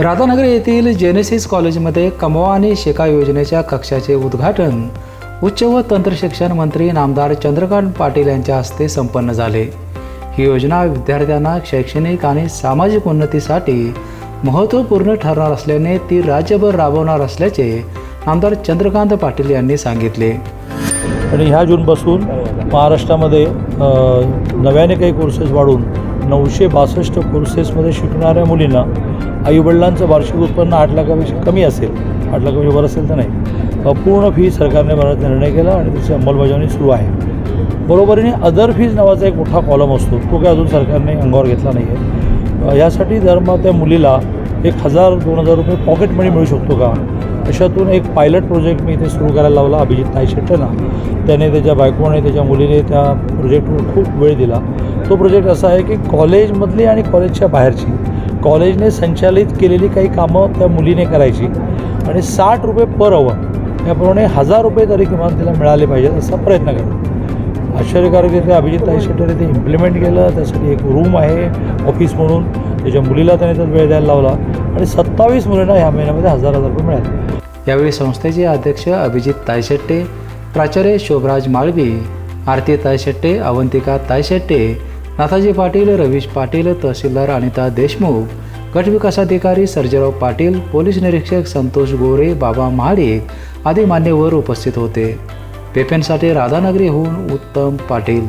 राधानगर येथील जेनेसिस कॉलेजमध्ये कमवा आणि शिका योजनेच्या कक्षाचे उद्घाटन. उच्च व तंत्रशिक्षण मंत्री नामदार चंद्रकांत पाटील यांच्या हस्ते संपन्न झाले. ही योजना विद्यार्थ्यांना शैक्षणिक आणि सामाजिक उन्नतीसाठी महत्त्वपूर्ण ठरणार असल्याने ती राज्यभर राबवणार असल्याचे नामदार चंद्रकांत पाटील यांनी सांगितले. आणि ह्या जूनपासून महाराष्ट्रामध्ये नव्याने काही कोर्सेस वाढून नऊशे बासष्ट कोर्सेसमध्ये शिकणाऱ्या मुलींना आईवडिलांचं वार्षिक उत्पन्न आठ लाखापेक्षा कमी असेल. आठ लाखापेक्षा वर असेल तर नाही. पूर्ण फी सरकारने भरण्यात निर्णय केला आणि त्याची अंमलबजावणी सुरू आहे. बरोबरीने अदर फीज नावाचा एक मोठा कॉलम असतो. तो काय अजून सरकारने अंगावर घेतला नाही आहे यासाठी जर मग त्या मुलीला एक हजार दोन हजार रुपये पॉकेट मनी मिळू शकतो का? अशातून एक पायलट प्रोजेक्ट मी इथे सुरू करायला लावला अभिजित नाईशेट्टेला त्याने त्याच्या बायकोने त्याच्या मुलीने त्या प्रोजेक्टवर खूप वेळ दिला. तो प्रोजेक्ट असा आहे की कॉलेजमधली आणि कॉलेजच्या बाहेरची कॉलेजने संचालित केलेली काही कामं त्या मुलीने करायची आणि साठ रुपये पर अवर याप्रमाणे हजार रुपये तरी किमान तिला मिळाले पाहिजेत असा प्रयत्न करतो. आश्चर्यकारकरित्या अभिजित ताई ते इम्प्लिमेंट केलं त्यासाठी एक रूम आहे ऑफिस म्हणून. त्याच्या मुलीला त्याने त्यात वेळ द्यायला लावला. आणि सत्तावीस मुलींना ह्या महिन्यामध्ये हजार हजार रुपये मिळाले. यावेळी संस्थेचे अध्यक्ष अभिजित तायशेट्टे प्राचार्य शोभराज माळवी आरती तायशेट्टे अवंतिका तायशेट्टे नाथाजी पाटील रवीश पाटील तहसीलदार अनिता देशमुख गटविकासाधिकारी सर्जेराव पाटील पोलीस निरीक्षक संतोष गोरे बाबा महाडिक आदी मान्यवर उपस्थित होते. पेपेनसाठी राधानगरीहून उत्तम पाटील.